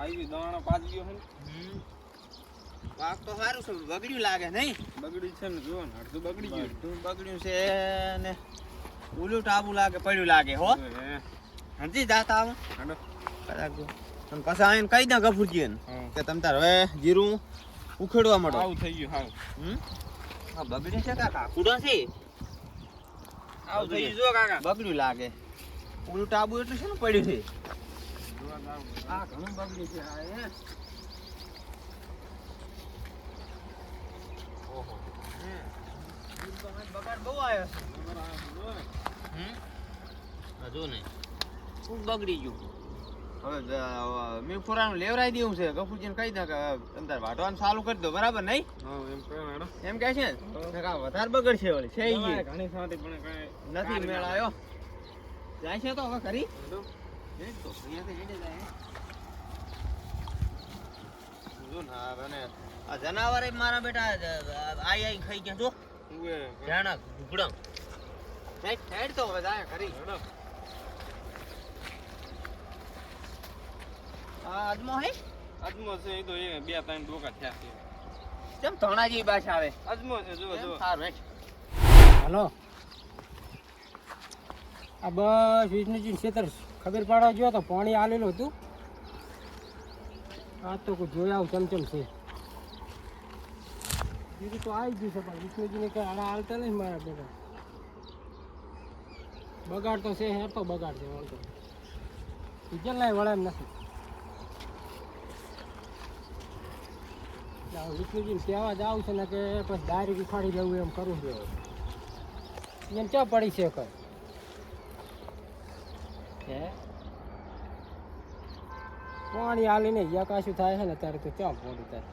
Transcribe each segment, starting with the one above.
આવી દાણો પાકી ગયો છે પાક તો સારું છે બગડ્યું લાગે નહીં. બગડી છે ને જુઓ ને અડધું બગડી ગયું. અડધું બગડ્યું છે ને ઉલું ટાબુ લાગે પડ્યું લાગે હો. હજી જાતા આવે. હાડો. કરાવજો. અને પાછા આવીને કહી દે ગફુરજી કે તમ તાર હવે જીરું ઉખેડવા માંડો. આવું થઈ ગયું હાવ હમ? આ બગડ્યું છે કાકા. કુડો છે? આવું થઈ ગયું. જો કાકા. બગડ્યું લાગે. ઉલું ટાબુ એટલું છે ને પડ્યું છે. આ ઘણું છે હે બગાડ બહુ આવ્યો? હજુ નહીં ખૂબ ગયું હવે મેં ફોરાનું લેવરાઈ દેવું છે. ગફુરજીને કહી દે કે વાટવાનું ચાલુ કરી દો. બરાબર નહીં? એમ કહો છે વધારે બગડશે વળી. છે ઘણી નથી મેળ આવ્યો જાય છે તો હવે ખરી હાલો. હેડ તો અહીંયાથી હેડે જાય જો ને આ મને આ મારા બેટા આઈ આઈ ખાઈ ગયા જો. જાણા ઢુકડા હેડ હેડ તો હવે જાય ખરી. અજમો હે? અજમો છે એ તો એ બે ત્રણ ડોકા થયા છે. કેમ ધોણા જેવી આવે? અજમો છે જો જો સારું હાલો. આ બસ વિષ્ણુજી ખેતર ખબર પાડવા ગયો તો પાણી આલેલું હતું. આ તો કોઈ જોયા આવું ચમચમ છે. બીજું તો આવી ગયું છે પણ વિષ્ણુજીને કઈ આડા હાલતા નહીં મારા બેટા બગાડ તો છે હે તો બગાડ છે વળતો ડીઝલ લાય વળે એમ નથી. વિષ્ણુજીને કહેવા જ આવું છે ને કે પછી ડાયરેક્ટ ઉખાડી લેવું એમ કરવું જોઈએ. એમ ચા પડી છે કઈ? હે પાણી હાલીને યકાશું થાય છે ને ત્યારે તો ચા પોડું થાય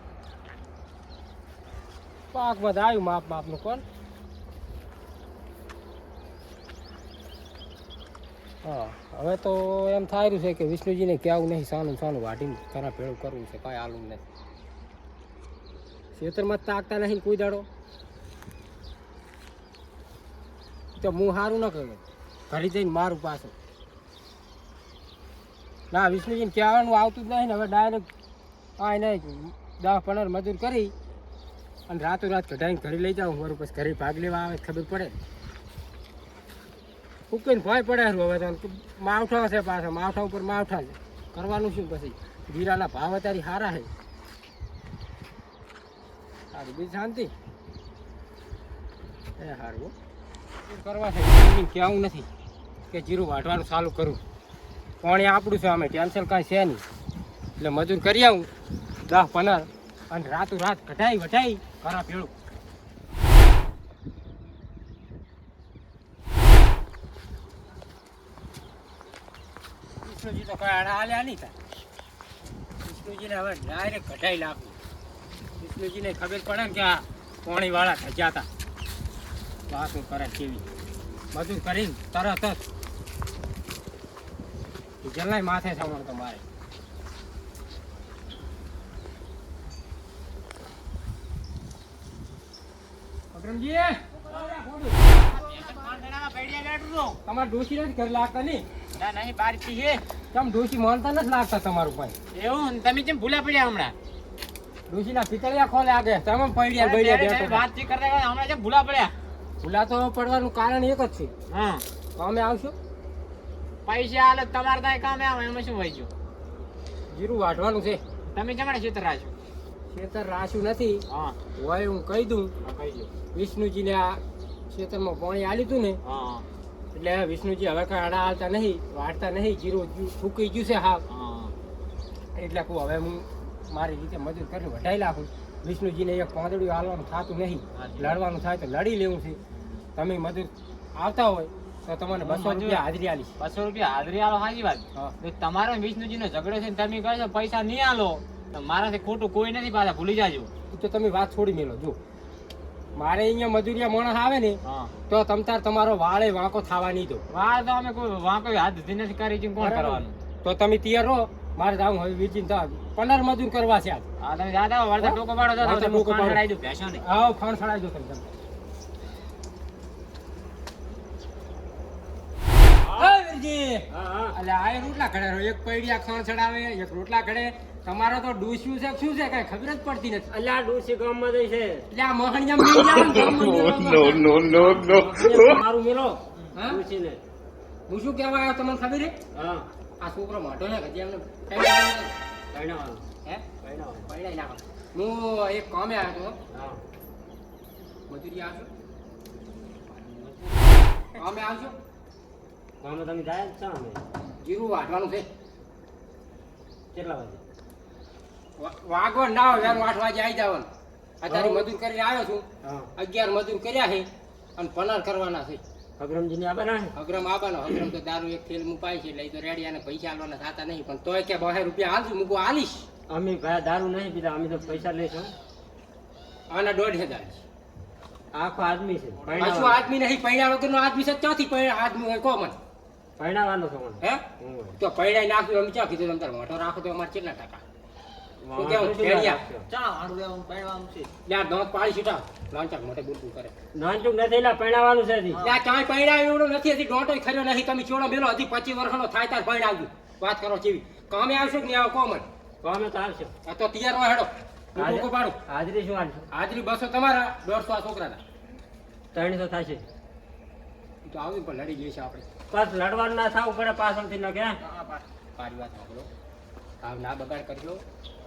પાક આવ્યું માપ માપનું કોણ? હા, હવે તો એમ થાય રહ્યું છે કે વિષ્ણુજીને કહેવું નહીં, સાનું સાનું વાઢીને ખરા ભેળું કરવું છે, કાંઈ હાલું નથી ખેતરમાં તાકતા નહીં કોઈ દાડો તો હું સારું ન કહ્યું ઘરે જઈને મારું પાછું. ના, વિષ્ણુજીને કહેવાનું આવતું જ નહીં ને, હવે ડાયરેક્ટ આ નહીં દસ પંદર મજૂર કરી અને રાતો રાત કઢાઈને ઘરે લઈ જાઉં. મારું પછી ઘરે ભાગ લેવા આવે ખબર પડે. ઉકેલ ભય પડે હવે તો માવઠા છે પાછા, માવઠા ઉપર માવઠા છે. કરવાનું શું પછી? જીરાના ભાવ અત્યારે સારા છે. સારું, બીજી શાંતિ. એ સારું. કરવા છે? કેવું નથી કે જીરું વાટવાનું ચાલુ કરું. પાણી આપણું છે, અમે ટેન્શન કાંઈ છે નહીં. એટલે મજૂર કરી આવું. દસ પંદર અને રાતું રાત કઢાઈ વઢાઈ કરા ભેળું. કૃષ્ણજી તો કઈ આડા હાલ્યા નહીં થાય હવે ડાયરેક્ટ કઢાઈ નાખું. વિષ્ણુજીને ખબર પડે કે આ પાણીવાળા થયા હતા વાતું કરે કેવી મજૂર કરીને તરત જ જલાય માથે થવાનું તમારે તમારે ડોશી નથી ઘર લાગતા નહીં ના નહીં બાર છે તમે ડોશી માનતા નથી લાગતા તમારું ભાઈ એવું? તમે કેમ ભૂલા પડ્યા હમણાં? ડોશીના પિતળિયા ખોલે આગે. તમે પડ્યા પડ્યા ત્યારે બેઠો વાતથી કરતા કરતા હમણાં કેમ ભૂલા પડ્યા? ભૂલા તો પડવાનું કારણ એક જ છે. હા. અમે આવશું? પૈસા હાલે તમારે ત્યાં કામે આવે એમાં શું હોય ગયું? જીરું વાઢવાનું છે. તમે જમણે ક્ષેત્ર રાખ્યું? ખેતર રાશું નથી. હા. હોય હું કહી દઉં. વિષ્ણુજીને આ ખેતરમાં પાણી આલી હતું ને હા એટલે વિષ્ણુજી હવે કઈ આડા હાલતા નહીં વાઢતા નહીં જીરું ફૂકી ગયું છે હા એટલે કહું હવે હું મારી રીતે મજૂર કરી વઢાઈ નાખું. વિષ્ણુજીને એક પાંદડું હાલવાનું થતું નહીં. લડવાનું થાય તો લડી લેવું છે. તમે મજૂર આવતા હોય તો તમને હું બસો રૂપિયા હાજરી આલી બસો રૂપિયા હાજરી આલો સાચી વાત. હા. તમારો વિષ્ણુજી નો ઝઘડો છે તમે કહો છો પૈસા નહીં આલો. મારાથી ખોટું કોઈ નથી પાછા ભૂલી જાજો. તો તમે વાત છોડી મેલો જો. મારે અહીંયા મજૂરિયા માણસ આવે ને તો તમ તાર તમારો વાળે વાંકો થવા નહીં દો. વાળ તો અમે કોઈ વાંકો હાથ ધીરે નથી કરી છે કોણ કરવાનું? તો તમે તૈયાર રહો મારે જાઉં હવે વીજીને તો પંદર મજૂર કરવા છે આજ. હા તમે દાદા વળતા ટોકો પાડો વળતા ટોકો પાડો. દઉં ભેંસો ને સડાઈ દો તમે. તમે. ઓય વીરજી! હા હા. અલે આ એ રોટલા ઘડે એક પૈડિયા ખાણ ચડાવે એક રોટલા ઘડે તમારે તો ડૂસ્યું છે શું છે? કઈ ખબર જ પડતી નથી. અલ્યા ડોસી ગામમાં જઈ છે. એટલે આ મોહણિયા મેલ ને. મારું મેલો હા? ડોસીને હું શું કહેવા આવ્યો તમને ખબર છે? હા. આ છોકરો મોટો એમને પહેલાં હે? પરણાવવાનું નાખો. હું એક કામે આવ્યો હતો. હા. મજૂરી આવશો કામે આવશો ગામમાં તમે જાય જ છો અમે? જીરું વાટવાનું છે. કેટલા વાગે? વાગો ના હોય વેરું આઠ વાગે આવી જવાનું આ તારી મજૂર કરીને આવ્યો છું. અગિયાર મજૂર કર્યા છે અને પનાર કરવાના છે. અગ્રમજીને આવવાના આબાના અગ્રમ આબાનો. અગ્રમ તો દારૂ એક થેલ મુકાય છે એટલે ઈ તો રેડી અને પૈસા આલવાના થતા નહીં. પણ તોય કે બહાર રૂપિયા હાલશું મૂકું હાલીશ અમે ભાઈ દારૂ નહીં પીતા અમે તો પૈસા લઈશું. આના દોઢ હજાર આખો આદમી છે આદમી નહીં પૈણા વગરનો આદમી છે ત્યાંથી પૈણા આદમી હોય કોમન. પરણાવવાનો છો મને હે? તો નાખ્યું અમે ક્યાં કીધું તમે મોટો રાખો તો અમારે કેટલા ટકા? કેવું? વાત કરો ચેવી કામે આવશો કે આવો કોમન? તો તો આવશો. આ તો તૈયાર હોય હેડો. હાજર- શું હાલશો હાજરી બસો તમારા દોઢસો આ છોકરાના. ત્રણસો થશે. તો આવું પણ લડી જઈશું આપણે. પાછ લડવાનું ના થાવ પડે પાછળથી ન કે મારી વાત સાંભળો. આવ ના બગાડ કરજો.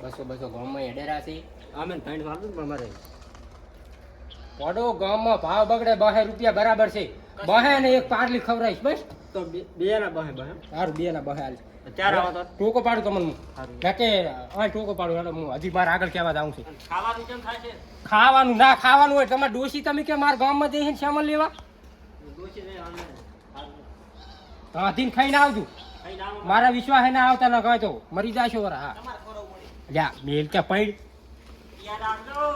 બસો બસો ગામમાં એડેરા છે. આમે ત્રણસો આપીએ પણ મારે પડો ગામમાં ભાવ બગડે બહે રૂપિયા બરાબર છે. બહે ને એક પારલી ખવડાવીશ બસ. તો બે ના બહે બહે સારું બે ના બહે હાલ. ચાર આવો તો. ટોકો પાડું તમને હું. કે હા ટોકો પાડું એટલે હું હજી મારે આગળ કહેવા જાઉં છું. ખાવાનું કેમ થાય છે? ખાવાનું ના ખાવાનું હોય તમારે ડોશી તમે કે મારા ગામમાં જઈને શામલ લેવા? દોષી નહીં. હાથીને ખાઈને આવજો. મારા વિશ્વાસ ના આવતા ન કહે તો મરી જાશો હા. લ્યા મેલ કે પૈડ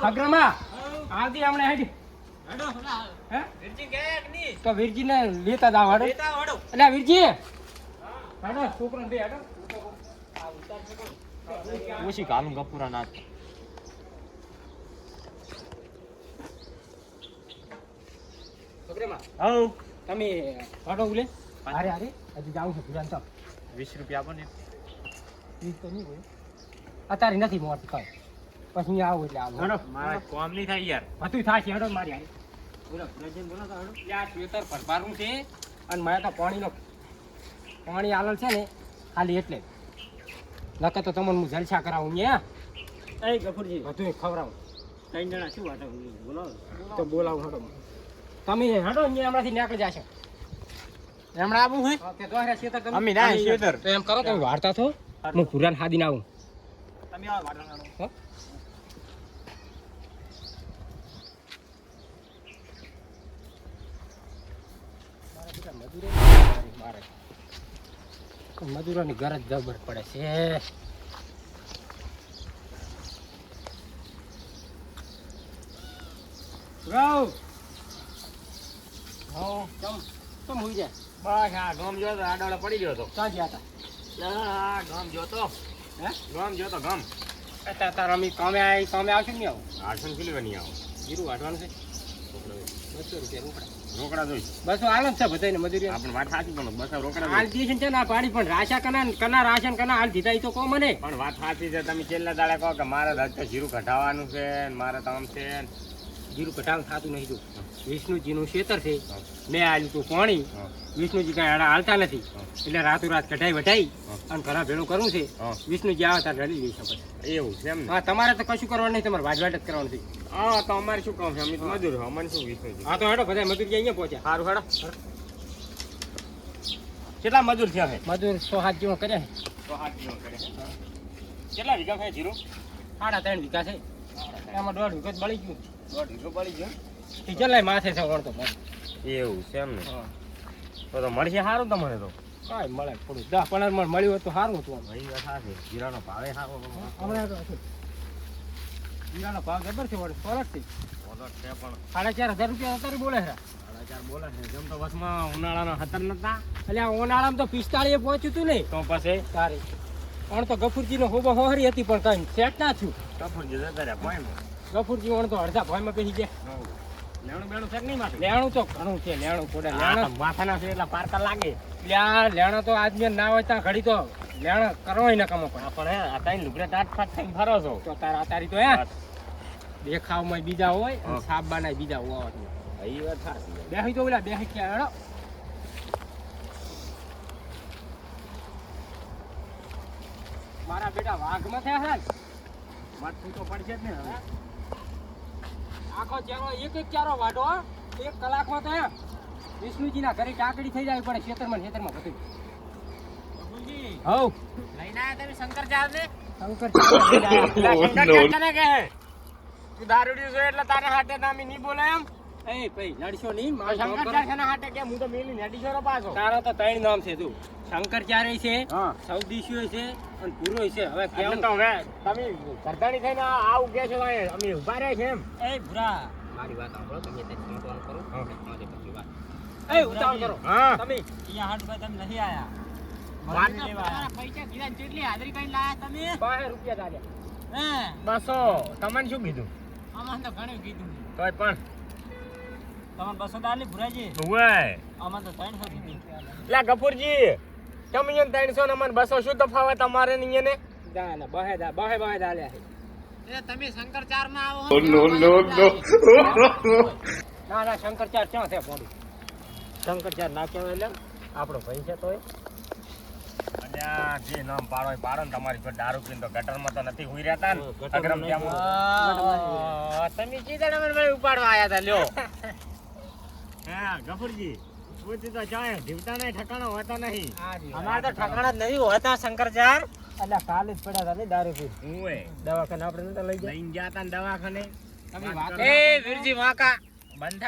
અગ્રમા આવતી હમણાં હેડી? તો વીરજી ને લેતા આવો, એટલે વીરજી. હેડો છોકરો બે હેડો. ઓછી કાલું ગપુરા નાચ અગ્રમા હવ તમે હેડો ઉલે. અરે અરે હજી જાઉં છું ભુજાન તો વીસ રૂપિયા આપો ને. વીસ તો નહીં હોય. અત્યારે નથી મોટ કઈ. પછી આવું એટલે આવું. હેડો મારા કોમ નહીં થાય યાર. હતું થાય છે હેડો મારી હારે. બોલો પ્રજન બોલો તો હેડો. આ ખેતર ભરવાનું છે. અને મારે તો પાણીનો પાણી આલલ છે ને ખાલી એટલે. નકર તો તમને હું જલસા કરાવું ન્યા એ ગફુરજી. બધું ખવડાવું. ત્રણ જણા શું વાટો બોલો તો બોલાવું હેડો. તમે હેડો અહીંયા હમણાંથી નીકળી જશો. હમણાં આવું હે? તે દોહરા ખેતર તમે અમે ના ખેતર. તો. એમ કરો તમે વાર્તા થો હું. પુરાન હાદીને આવું. તમે આવો વાટો હો? મજૂરોની ગરજ જબર પડે છે. રાવ! હો. ચમ ચમ હોઈ જાય. બસ આ ગમ જો તો પડી ગયો તો. ક્યાં ગયા હતા? ગામ જોતો હે? ગમ જોતો ગામ. અત્યારે તાર અમે કામે આવી કામે આવશે નહીં આવું? આઠસો કિલો નહીં આવો. જીરું વાટવાનું છે? બસો રૂપિયા રોકડા. રોકડા જોઈ. બસો જ છે બધાને મજૂરી આપણે વાત સાચી પણ બસ રોકડા હાલ જોઈ. છે ને પાડી પણ રાશા કના કના રાશન કના હાલ દીધા તો કો મને. પણ વાત સાચી છે તમે છેલ્લા દાડે કહો કે મારે તો જીરું કઢાવવાનું છે મારે તો આમ છે ને. જીરું કટાવ થતું નહીં જો. વિષ્ણુજીનું ખેતર છે. મેં આલ્યું લીધું પાણી. વિષ્ણુજી કાંઈ આડા હાલતા નથી. એટલે રાતો રાત કઢાઈ વઢાઈ અને ઘણા ભેળું કરવું છે. વિષ્ણુજી આવે ત્યારે રડી લઈ શકે. એવું છે એમ હા તમારે તો કશું કરવાનું નહીં. તમારે વાજવાટ જ કરવાનું છે. હા તો અમારે શું કામ છે? અમે તો મજૂર. અમને શું વિષ્ણુજી હા તો હેડો બધા મજૂર અહીંયા પહોંચ્યા. સારું હેડો. કેટલા મજૂર થયા છે મજૂર સો હાથ જેવો કર્યા છે. સો હાથ જેવો કરે છે. કેટલા વીઘા છે જીરું? સાડા ત્રણ વીઘા છે. એમાં દોઢ વીઘો જ બળી ગયું. માથે છે એવું છે એમ ને? તો તો મળશે સારું તમને તો? કાંઈ મળે થોડું. દસ પંદર મણ મળ્યું હોત તો સારું હતું. ભાઈ વાત સાચી. જીરાનો ભાવે સારો હમણાં તો હતું. જીરાનો ભાવ જબર છે. વળી સાડા ચાર હજાર રૂપિયા અત્યારે બોલે છે. સાડા ચાર બોલે છે. જેમ તો ઉનાળાના હતર નતા. એટલે ઉનાળામાં તો પિસ્તાળીએ પહોંચ્યું હતું ને. તો પછી? તારી. પણ તો ગફુરજીનો હોબો હોહરી હતી પણ કઈ સેટ ના થયું. ગફુરજી જતા રહ્યા પોઈન્ટ ગફુરજી જીવણ તો અડધા ભાઈમાં બેસી ગયા. લેણું બેણું છે નહીં માથે? લેણું તો ઘણું છે લેણું આ લેણું માથાના છે એટલે પારકા લાગે. લ્યા લેણો તો આજમે ના હોય ત્યાં ઘડી તો લેણો કરવાય ન કમો પણ તાઈ લુગડા ટાટ ફાટ થઈને ફરો છો. તો તારા તારી તો હે દેખાવમાં બીજા હોય અને સાબાના બીજા હોય એ વાત સાચી બેસી તો ઓલા બેહી ક્યાં હેડો. મારા બેટા વાઘમાં થયા છે ને? તો પડશે જ ને હવે. આખો ચારો એક એક ચારો વાઢો એક કલાકમાં તો વિષ્ણુજીના ઘરે કાકડી થઈ જાય પડે ખેતરમાં ખેતરમાં બધું. હવ. લઈને આવ્યા તમે શંકર ચાર ને. શંકર ચાર કે તું દારૂડી છો એટલે તારે હાટે નામી નહીં બોલે એમ? એ ભાઈ નડશો નહીં મારો કામ શંકર ચાર છે હાટે કે હું તો મેલી નડીશો રો પાછો? તારો તો ત્રણ નામ છે તું. શંકરચાર્ય છે હા. સૌદીશીઓ છે અને પૂરો છે. હવે કેમ? તો હવે તમે કરતાણી થઈને આ ઉગે છો અમે ઊભા રહે છે એમ. એ ભૂરા. મારી વાત સાંભળો તમે તે સમજવાનું કરો. હા. મારી પછી વાત. એ ઉતાવળ કરો. હા. તમે અહીંયા હાટ પર તમે નહીં આયા. પૈસા કીધા કેટલી હાજરી કરીને લાયા તમે? બારે રૂપિયા દાદા હે? બસો. તમને શું કીધું? આમાં તો ઘણું કીધું. તોય પણ. તમારે બસો ડાલી ભુરાજી? ઉવે. આમાં તો ત્રણસો કીધું. લા ગફુરજી. તમે અહીંયા ત્રણસો ને મને બસો શું તફાવત તમારે ને અહીંયા ને ના ના બહે દા બહે બહે દાલ્યા તમે શંકરમાં આવો ના ના શંકરચાર ક્યાં છે પોડી શંકરચાર ના કહેવાય એટલે આપણો ભાઈ છે તોય. જે નામ પાડો એ પાડો ને તમારી પર દારૂ પીને તો ગટરમાં તો નથી હુઈ રહેતા ને અગરમ તમે કીધા મને ભાઈ ઉપાડવા આયા હતા લ્યો. હા ગફુરજી. પૂછી તો જાય. જીવતા નહીં ઠકાણા હોતા નહીં. અમારે તો ઠકાણા જ નથી હોતા શંકરચાર. એટલે કાલે જ પડ્યા હતા ને દારૂ પી હું દવાખાને આપણે નતા લઈ લઈને ગયા તા દવાખાને. તમે વાત વાત એ વીરજી વાકા. બંધ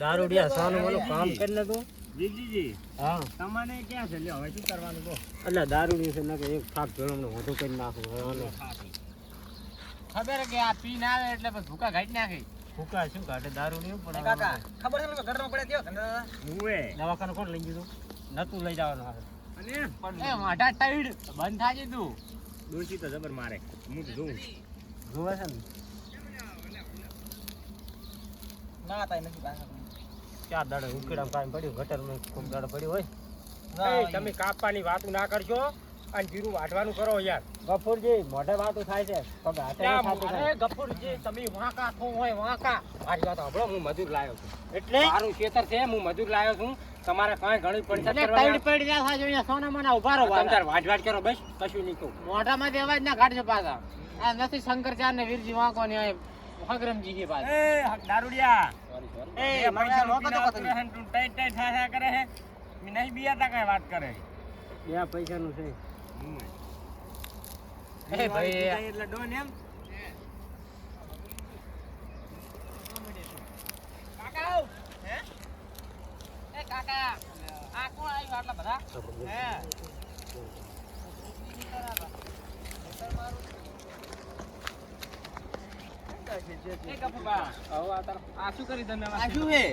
દારૂડિયા સાનું મને કામ કરી લે તું. વિજીજી હા. તમને ક્યાં છે? લ્યો હવે શું કરવાનું કહો? એટલે દારૂડિયું છે ને કે એક થાક ભેળો વધુ કરી નાખું. ખબર કે આ પી ના આવે એટલે બસ ભૂકા ઘાટી નાખે. ફૂકા શું કાઢે દારૂડિયું પણ કાકા ખબર છે ઘરમાં પડે થયો હુંએ. દવાખાને કોણ લઈ ગયું નતું લઈ જવાનું આવે અને? એ વાઢા ટાઈડ બંધ થાય તું. ડોશી તો જબર મારે. હું તો જોઉં. જોવે છે ને? ના થાય નથી પાછા ચાર દાડે ઉકેડા કાંઈ પડ્યું? ગટરમાં ખૂબ દાડે પડ્યું હોય? ના, તમે કાપવાની વાત ના કરજો અને જીરું વાઢવાનું કરો યાર. ગફુરજી મોઢે વાતો થાય છે. પગ હાથે ગફુરજી તમે વાંકા થો હોય વાંકા. મારી વાત સાંભળો હું મજૂર લાવ્યો છું. એટલે? મારું ખેતર છે હું મજૂર લાવ્યો છું. તમારે કાંઈ ઘણી પડશે કરવાના. પડી રહ્યા છે અહીંયા સોના મને ઊભા રહો તમે તાર વાઢ વાઢ કરો બસ કશું નહીં કહું. મોઢામાંથી જ ના કાઢજો પાછા. આ નથી શંકરચાર ને વીરજી વાંકો ને હગરમજી કે પાછા. એ દારૂડિયા. એ મારી પૈસા તો તમે. તું ટાઈટ ટાઈટ થા કરે હે મી નહીં બિયાતા કઈ વાત કરે. બે પૈસાનું છે. એ ભાઈ. એટલે ડોન એમ. કાકા હે? એ કાકા આ કોણ આવ્યું આટલા બધા? હે? એ ગફુરબા, હવે આ તાર- આ શું કરી તમે? આ શું છે?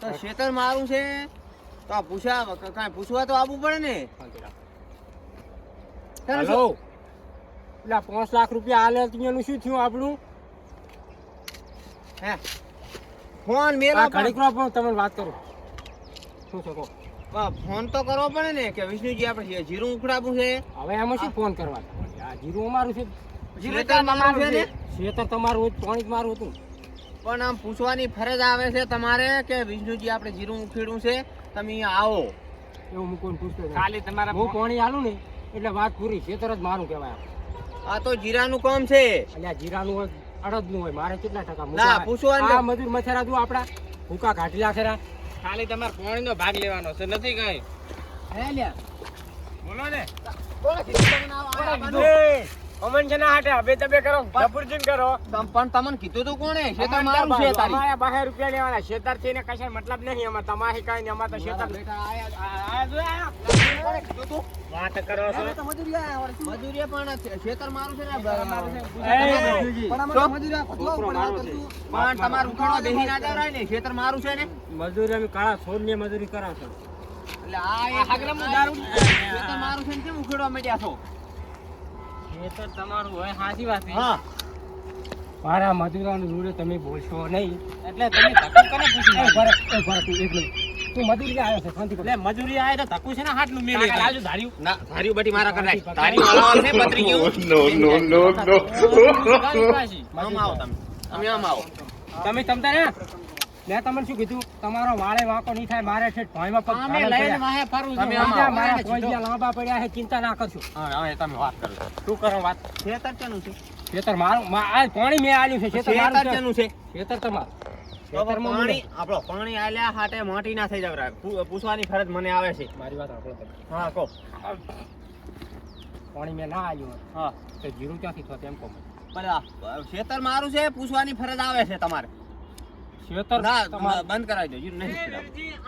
તો ખેતર મારું છે. તો આ કઈ કાંઈ પૂછવા તો આવવું પડે ને. હલો પેલા પાંચ લાખ રૂપિયા હાલે ત્યાંનું શું થયું આપણું? હે? ફોન મેરા ઘણી કરો પણ તમને વાત કરું. શું છે કહો? ફોન તો કરવો પડે ને કે વિષ્ણુજી આપણે જીરું ઉખડાવું છે. હવે એમાં શું ફોન કરવા આ જીરું અમારું છે. ખેતર તમારું હોય, પાણી જ મારું હતું પણ આમ પૂછવાની ફરજ આવે છે તમારે કે વિષ્ણુજી આપણે જીરું ઉખેડવું છે? તમે આવો. એવું હું કોઈ પૂછતો ખાલી તમારા હું પાણી આલું ને એટલે વાત પૂરી ખેતર જ મારું કહેવાય આ તો જીરાનું કામ છે. એટલે આ જીરાનું હોય અડદનું હોય મારે કેટલા ટકા ના, પૂછવાનું આ મજૂર મથેરા તું આપડા ભૂકા કાઢી ખરા ખાલી તમારે પાણીનો ભાગ લેવાનો છે નથી કઈ. હે લ્યા. બોલો ને. અમન છે ના હાટે હવે તમે કરો જબરજન કરો. તમ- પણ તમને કીધું તું કોણે? ખેતર મારું છે તારી? અમારે બાર રૂપિયા લેવાના. શેતરથી ને કશા મતલબ નહીં અમાર તમારે કઈ ને અમાર તો શેતર વાત કરો છો. મજૂરી પણ ખેતર મારું છે ને મારો છે. પણ તમારું ના ને ખેતર મારું છે ને? મજૂરી અમે કાળા છોડની મજૂરી કરા એટલે આ એક દારૂ મારું છે ને કેમ ઉખેડવા માંડ્યા છો? ખેતર તમારું હોય સાચી વાત હા. મારા મજૂરાનું જોડે તમે બોલશો નહીં. એટલે તમે ધક્કો કોને પૂછી ભરત, એ ભરત, એક મિનિટ. તું મજૂરી આવ્યો છે શાંતિ એટલે મજૂરી આવે તો ધક્કું છે ને હાથનું કાકા, લાવજો ધાર્યું. ના ધાર્યું બટી મારા કરાય ધાર્યું હલાવવાનું છે પતરી ગયું. નો નો નો નો આમ આવો તમે. તમે આમ આવો. તમે તમતા ને મેં તમને શું કીધું? તમારો વાળે વાંકો નહીં થાય મારે છે ભાઈમાં પગ અમે લઈને. વાહે ફરવું તમે. મારા એને લાંબા પડ્યા છે ચિંતા ના કરશો. હા હવે તમે વાત કરો. શું કરો વાત? ખેતર કેનું છે? ખેતર મારું આ પાણી મેં આલ્યું છે ખેતર મારું છે. કેનું છે? ખેતર તમારું પાણી આપણો પાણી આલ્યા હાટે માટી ના થઈ જવરાય પૂછવાની ફરજ મને આવે છે. મારી વાત સાંભળો હા કહો. પાણી મેં ના આલ્યું હા. તો જીરું ક્યાંથી થતું એમ કહો. પણ ખેતર મારું છે પૂછવાની ફરજ આવે છે તમારે. ખેતર ના બંધ કરાવી દો નહીં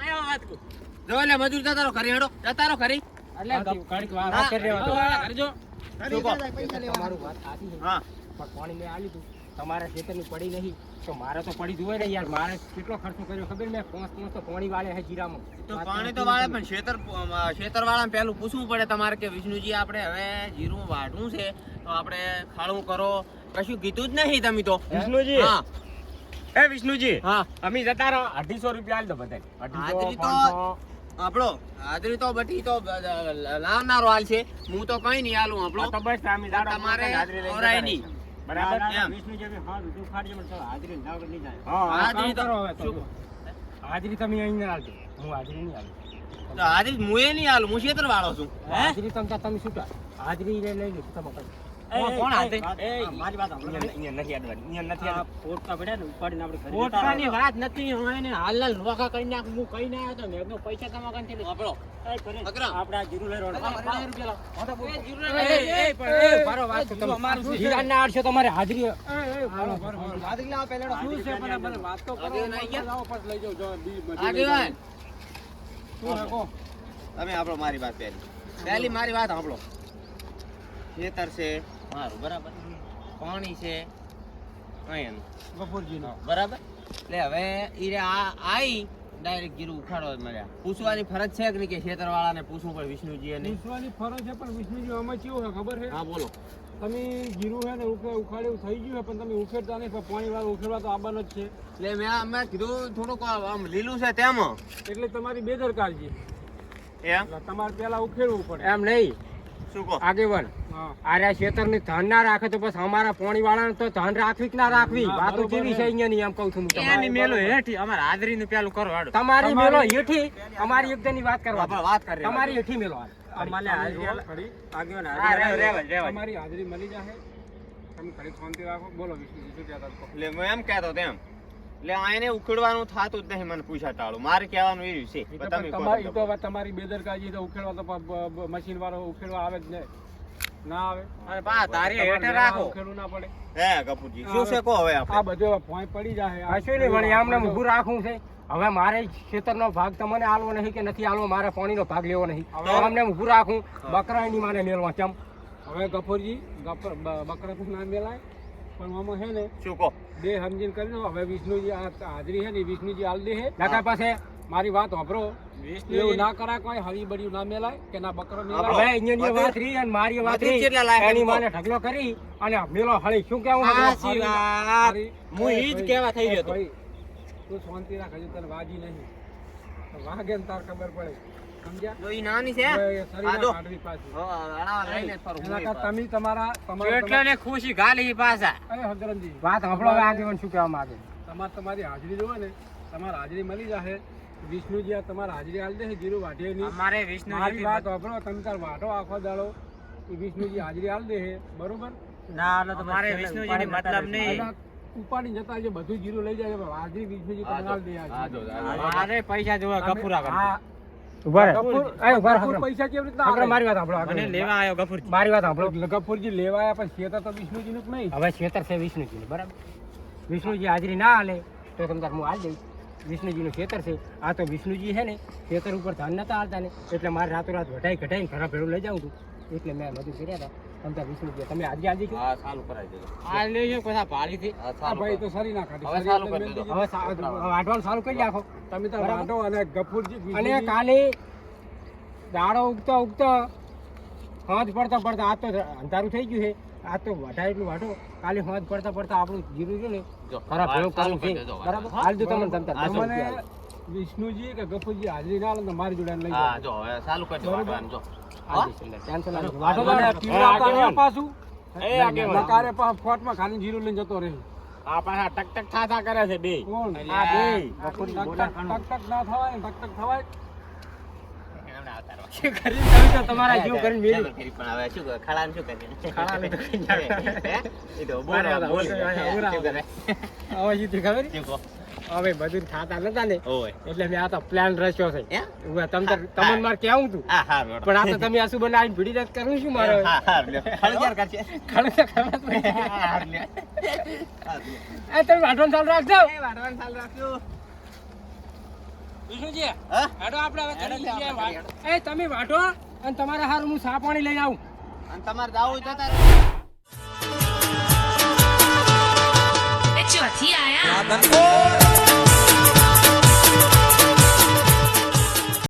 આયા વાત કરું. જો એટલે મજૂર જતા રહો ખરી હેડો. જતા રહો ખરી એટલે ઘડીક વાત કરી લેવા કરજો. તમારું વાત સાચી છે. હા. પણ પાણી મેં આલ્યું હતું તમારા ખેતરની પડી નહીં. તો મારે તો પડી જોવે ને યાર. મારે કેટલો ખર્ચો કર્યો ખબર મેં? પાંચ પાંચ તો પાણી વાળે છે જીરામાં. તો પાણી તો વાળે પણ ખેતર ખેતર વાળા પહેલું પૂછવું પડે તમારે કે વિષ્ણુજી આપણે હવે જીરું વાઢવું છે. તો આપણે ખાડું કરો. કશું કીધું જ નહીં તમે તો. વિષ્ણુજી. હા. એ વિષ્ણુજી હા. અમે જતા રહો. અઢીસો રૂપિયા આલ દો બધા હાજરી તો- આપણો હાજરી તો બટી તો લાવનારો હાલ છે. હું તો કઈ નહીં હાલું આપણો. તો બસ અમે તમારે ઓરાય નહીં. બરાબર? વિષ્ણુજી હા બધું ખાડીએ પણ ચાલો હાજરી ના નહીં જાય હાજરી હાજરી તો-? હાજરી તમે અહીં ના હાલજો હું હાજરી નહીં હાલું તો હાજરી હું એ નહીં હાલું હું ખેતર વાળો છું. હાજરી તમે તમે શું હાજરી લઈ લઈ લો તમે. કોણ- કોણ હાથે? મારી વાત અહીંયા નથી અડવાની. અહીંયા નથી અડવાની. પોટકાની વાત નથી હું એને હાલ હાલ નોખા કરી નાખ હું કઈ ના આવ્યો મેં કીધું પૈસા તમારા. આપણો લઈ હાજરી વાત તો કરો. તમે આપણો મારી વાત પહેલી. પહેલી મારી વાત આપણો ખેતર છે મારું બરાબર? પાણી છે અહીંયાનું. ગફુરજીનો. બરાબર? એટલે હવે ઈ રે આ આઈ ડાયરેક્ટ જીરું ઉખાડો મળ્યા. પૂછવાની ફરજ છે કે નહીં કે ખેતર વાળાને પૂછવું પડે વિષ્ણુજી અને પૂછવાની ફરજ છે પણ વિષ્ણુજી આમાં કેવું છે ખબર છે? હા બોલો. તમે જીરું છે ને ઉખે- ઉખાડ્યું થઈ ગયું છે પણ તમે ઉખેડતા નહીં પણ પાણી વાળું ઉખેડવા તો આવવાનો જ છે. એટલે મેં મેં કીધું થોડુંક આમ લીલું છે તેમાં. એટલે તમારી બેદરકારી એમ? તમારે પેલા ઉખેડવું પડે. એમ નહીં. આગેવાન આર્યા ખેતર ને ધન ના રાખે તો બસ અમારા પોણી વાળા તો ધન રાખવી કે ના રાખવી? વાતો કેવી છે. અહીંયા ની એમ કહું છું એની મેલો હેઠી અમારે હાજરીનું પેલું કરો હાડો. તમારી મેલો હેઠી અમારી એકદમની વાત કરવા વાત કરી તમારી હેઠી મેલો અમારે આગેવાન રેવાય. હાજરી. મળી જાહે તમે ઘડી શાંતિ રાખો. બોલો વિષ્ણુ શું કહેતા લે હું એમ કહેતો તેમ એટલે આને ઉખેડવાનું થાતું જ નહીં મને પૂછા ટાળો. મારે કહેવાનું એ છે તમારી તો તમારી બેદરકારી તો ઉખેડવા તો મશીન વાળો ઉખેડવા આવે જ નહીં ના આવે? અને પા તારી હેઠે રાખો. ઉખેડવું ના પડે. હે કપૂરજી શું છે કહો હવે આપણે? બધું હવે ભોંય પડી જાય હશે ને વળી આમને ઊભું રાખવું છે. હવે મારે ખેતરનો ભાગ તમને આલવો નહીં કે નથી આલવો મારે પાણીનો ભાગ લેવો નહીં. હવે અમને ઊભું રાખું. બકરાની મારે મેળવા ચમ. હવે ગફુરજી બકરા તો ના મેલાય. પણ આમાં છે ને શું કહો? બે સમજીને કરી દો. હવે વિષ્ણુજી આ હાજરી છે ને વિષ્ણુજી આલ દે છે. નકા પાસે મારી વાત વાપરો એવું ના કરાય કોઈ હરી બળ્યું ના મેલાય કે ના બકરો મેલાય. હવે વાત રહી અને મારી વાત એની માને ઢગલો કરી અને મેલો હળી. શું કેવું સાચી વાત. હું ઈ જ કહેવા થઈ ગયો તું શાંતિ રાખ હજુ તને વાજી નહીં. વાગે ને તાર ખબર પડે. જો ઈ નાની છે હવે એ શરીરના આ જો. કાઢવી પાછી. હો, આડા લઈને જ ફરું. એના કરતા તમે તમારા તમારા કેટલાને ખુશી ગાલી પાછા. અરે હગરનજી વાત સાંભળો આગેવાન શું કહેવા માંગે? તમારે તમારી હાજરી જોવે ને તમારે હાજરી મળી જશે વિષ્ણુજી આ તમારે હાજરી આલ દે જીરું વાઢે નહીં અમારે વિષ્ણુ મારી વાત સાંભળો તમે તાર વાઢો આખો દાડો. વિષ્ણુજી હાજરી આલ દે બરોબર? વિષ્ણુજીની મતલબ નહીં. ઉપાડી જતા જે બધું જીરું લઈ જાય પણ હાજરી વિષ્ણુજી તમને આલી દે. મારે પૈસા જોવા કપૂરા હા. ગફુર- એ ઊભા રહો, પૈસા કેવી રીતના મારી વાત મને લેવા આવ્યો ગફુરજી. મારી વાત સાંભળો. ગફુરજી લેવા આવ્યા પણ ખેતર તો વિષ્ણુજીનું જ નહીં. હવે ખેતર છે વિષ્ણુજીનું બરાબર? વિષ્ણુજી હાજરી ના હાલે તો તમે તાર હું હાલ દઈશ. વિષ્ણુજીનું ખેતર છે. આ તો વિષ્ણુજી છે ને ખેતર ઉપર ધાન નતા હાલતા ને એટલે મારે રાતોરાત વઢાઈ ઘટાઈને ઘણા ભેળું લઈ જાઉં છું. એટલે મેં બધું કર્યા હતા. તમે વીસ રૂપિયા. તમે આજે આજે હા ચાલુ કરાવી દેજો આ લેજો પછી પૈસા હા, આ હા ભાઈ તો સરી ના કાઢી. હવે સરી કરી દેજો. હવે સા- હવે વાઢવાનું ચાલુ કરી નાખો. તમે તો બરાબર. અને ગફુરજી અને કાલે દાડો ઉગતો ઉગતો હાથ પડતા પડતા આ તો અંધારું થઈ ગયું છે. આ તો વધારે એટલું વાટો કાલે હાથ પડતા પડતા આપણું જીરું છે ને ખરાબ ભેગું ચાલુ છે. બરાબર? હાલ જો તમને આલો. વિષ્ણુજી કે ગફુરજી હાજરી ના તો મારી જોડે લઈ જાઓ. જો હવે ચાલુ કરી દો જો. પાછું? નકારે પાછું ખાલી જીરું લઈને જતો રહે. આ પાછા ટક ટક થા થા કરે છે બે. કોણ? આ બે. ટક ટક ટક ટક ના થવાય ટક ટક થવાય. હમણાં આવતા રહો. શું કરી તમારા જીવ કરીને કરી, પણ હવે શું કરે? શું કરે? ખાડાને તો કઈ ના એ તો બોલો, મારે હવે તો ઉરા. શું કરે? હવે જીતી ખબર? શું કહો? હવે બધું ખાતા નતા ને એટલે મેં આ તો પ્લાન રચ્યો છે. હે? હવે તમ તમને મારે કેવું તું. પણ આ તો તમે આ શું બનાવીને ભીડી રાત કરું છું મારે. એ તમે વાટવાનું ચાલુ રાખજો. એ વાટવાનું ચાલુ રાખજો. વિષ્ણુજી? આપણે હવે. એ તમે વાટો અને તમારા હારું હું સા પાણી લઈને આવું. અને તમારે જાવું હોય ચોથી આયા.